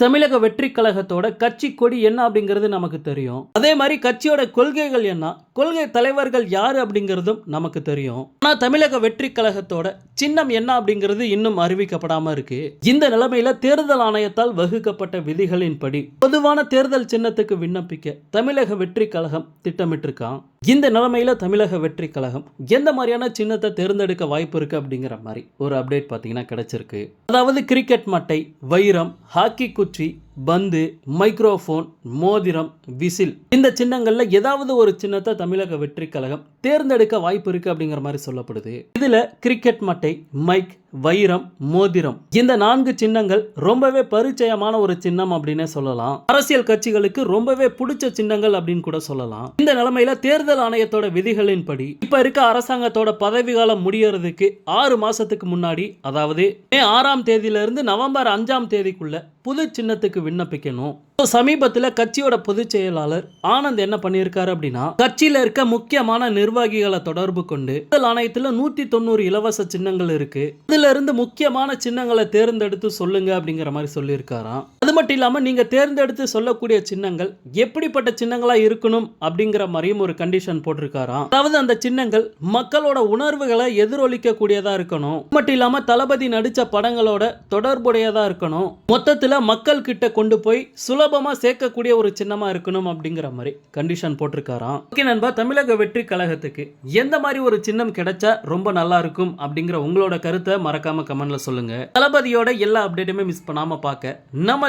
தமிழக வெற்றி கழகத்தோட கட்சி கொடி என்ன அப்படிங்கிறது நமக்கு தெரியும். அதே மாதிரி கட்சியோட கொள்கைகள் என்ன? கொள்கை தலைவர்கள் யார் அப்படிங்கிறதும் நமக்கு தெரியும். ஆனால் தமிழக வெற்றி கழகத்தோட சின்னம் என்ன அப்படிங்கிறது இன்னும் அறிவிக்கப்படாம இருக்கு. இந்த நிலைமையில தேர்தல் ஆணையத்தால் வகுக்கப்பட்ட விதிகளின்படி பொதுவான தேர்தல் சின்னத்துக்கு விண்ணப்பிக்க தமிழக வெற்றி கழகம் திட்டமிட்டிருக்கான் இந்த நிலைமையில் தமிழக வெற்றி கழகம் எந்த மாதிரியான சின்னத்தை தேர்ந்தெடுக்க வாய்ப்பு இருக்கு அப்படிங்கிற மாதிரி ஒரு அப்டேட் பார்த்தீங்கன்னா கிடைச்சிருக்கு. அதாவது கிரிக்கெட் மட்டை வைரம் ஹாக்கி குச்சி பந்து மைக்ரோஃபோன் மோதிரம் விசில். இந்த சின்னங்களில் ஏதாவது ஒரு சின்னத்தை தமிழக வெற்றி கழகம் தேர்ந்தெடுக்க வாய்ப்பு இருக்கு அப்படிங்கிற மாதிரி சொல்லப்படுது. இதுல கிரிக்கெட் மட்டை மைக் வைரம் மோதிரம். இந்த நான்கு சின்னங்கள் ரொம்பவே பரிச்சயமான ஒரு சின்னம் அப்படின்னே சொல்லலாம். அரசியல் கட்சிகளுக்கு ரொம்பவே பிடிச்ச சின்னங்கள் அப்படின்னு கூட சொல்லலாம். இந்த நிலைமையில தேர்தல் ஆணையத்தோட விதிகளின்படி இப்ப இருக்க அரசாங்கத்தோட பதவி காலம் முடியறதுக்கு ஆறு மாசத்துக்கு முன்னாடி அதாவது மே ஆறாம் தேதியிலிருந்து நவம்பர் அஞ்சாம் தேதிக்குள்ள புது சின்னத்துக்கு விண்ணப்பிக்கணும். சமீபத்தில் கட்சியோட பொதுச் செயலாளர் ஆனந்த் என்ன பண்ணியிருக்காரு அப்படின்னா கட்சியில இருக்க முக்கியமான நிர்வாகிகளை தொடர்பு கொண்டு தேர்தல் ஆணையத்தில் நூத்தி தொண்ணூறு இலவச சின்னங்கள் இருக்கு. இதுல இருந்து முக்கியமான சின்னங்களை தேர்ந்தெடுத்து சொல்லுங்க அப்படிங்கிற மாதிரி சொல்லியிருக்காராம். அது மட்டும் இல்லாமல் நீங்கள் தேர்ந்தெடுத்து சொல்லக்கூடிய சின்னங்கள் எப்படிப்பட்ட சின்னங்களாக இருக்கணும் அப்படிங்கிற மாதிரியும் ஒரு கண்டிஷன் போட்டிருக்காராம். அதாவது அந்த சின்னங்கள் மக்களோட உணர்வுகளை எதிரொலிக்கக்கூடியதாக இருக்கணும். அது மட்டும் இல்லாமல் தளபதி நடித்த படங்களோட தொடர்புடையதாக இருக்கணும். மொத்தத்தில் மக்கள் கிட்ட கொண்டு போய் சுலபமாக சேர்க்கக்கூடிய ஒரு சின்னமாக இருக்கணும் அப்படிங்கிற மாதிரி கண்டிஷன் போட்டிருக்காராம். ஓகே நண்பா தமிழக வெற்றி கழகத்துக்கு எந்த மாதிரி ஒரு சின்னம் கிடைச்சா ரொம்ப நல்லா இருக்கும் அப்படிங்கிற உங்களோட கருத்தை மறக்காம கமெண்ட்ல சொல்லுங்க. தளபதியோட எல்லா அப்டேட்டுமே மிஸ் பண்ணாம பார்க்க நம்ம